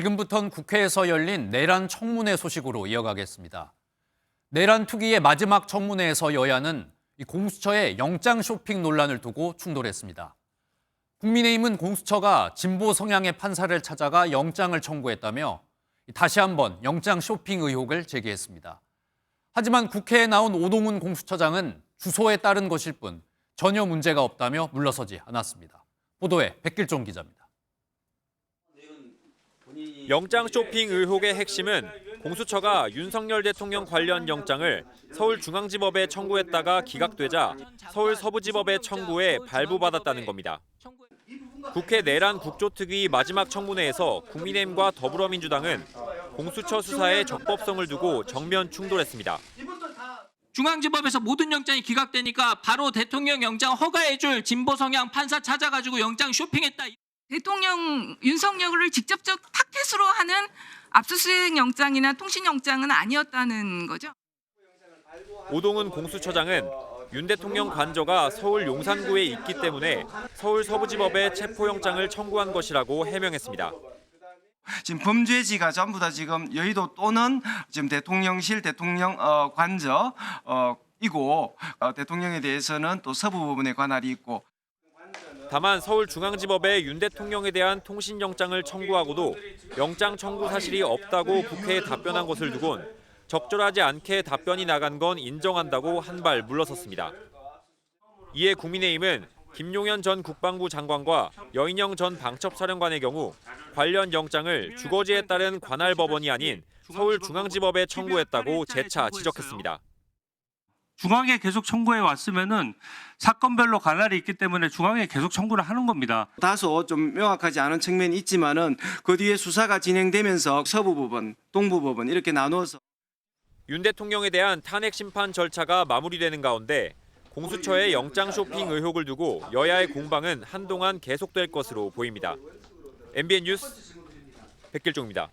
지금부턴 국회에서 열린 내란 청문회 소식으로 이어가겠습니다. 내란 투기의 마지막 청문회에서 여야는 이 공수처의 영장 쇼핑 논란을 두고 충돌했습니다. 국민의힘은 공수처가 진보 성향의 판사를 찾아가 영장을 청구했다며 다시 한번 영장 쇼핑 의혹을 제기했습니다. 하지만 국회에 나온 오동훈 공수처장은 주소에 따른 것일 뿐 전혀 문제가 없다며 물러서지 않았습니다. 보도에 백길종 기자입니다. 영장 쇼핑 의혹의 핵심은 공수처가 윤석열 대통령 관련 영장을 서울중앙지법에 청구했다가 기각되자 서울 서부지법에 청구해 발부받았다는 겁니다. 국회 내란 국조특위 마지막 청문회에서 국민의힘과 더불어민주당은 공수처 수사의 적법성을 두고 정면 충돌했습니다. 중앙지법에서 모든 영장이 기각되니까 바로 대통령 영장 허가해줄 진보 성향 판사 찾아가지고 영장 쇼핑했다. 대통령 윤석열을 직접적 타켓으로 하는 압수수색 영장이나 통신 영장은 아니었다는 거죠. 오동훈 공수처장은 윤 대통령 관저가 서울 용산구에 있기 때문에 서울 서부지법에 체포영장을 청구한 것이라고 해명했습니다. 지금 범죄지가 전부 다 지금 여의도 또는 지금 대통령실 대통령 어, 관저 어, 이고 어, 대통령에 대해서는 또 서부 부분에 관할이 있고 다만 서울중앙지법에 윤 대통령에 대한 통신영장을 청구하고도 영장 청구 사실이 없다고 국회에 답변한 것을 두곤 적절하지 않게 답변이 나간 건 인정한다고 한 발 물러섰습니다. 이에 국민의힘은 김용현 전 국방부 장관과 여인영 전 방첩사령관의 경우 관련 영장을 주거지에 따른 관할 법원이 아닌 서울중앙지법에 청구했다고 재차 지적했습니다. 중앙에 계속 청구해 왔으면은 사건별로 관할이 있기 때문에 중앙에 계속 청구를 하는 겁니다. 다소 좀 명확하지 않은 측면이 있지만은 그 뒤에 수사가 진행되면서 서부 부분, 동부 부분 이렇게 나누어서 윤 대통령에 대한 탄핵 심판 절차가 마무리되는 가운데 공수처의 영장 쇼핑 의혹을 두고 여야의 공방은 한동안 계속될 것으로 보입니다. MBN 뉴스 백길종입니다.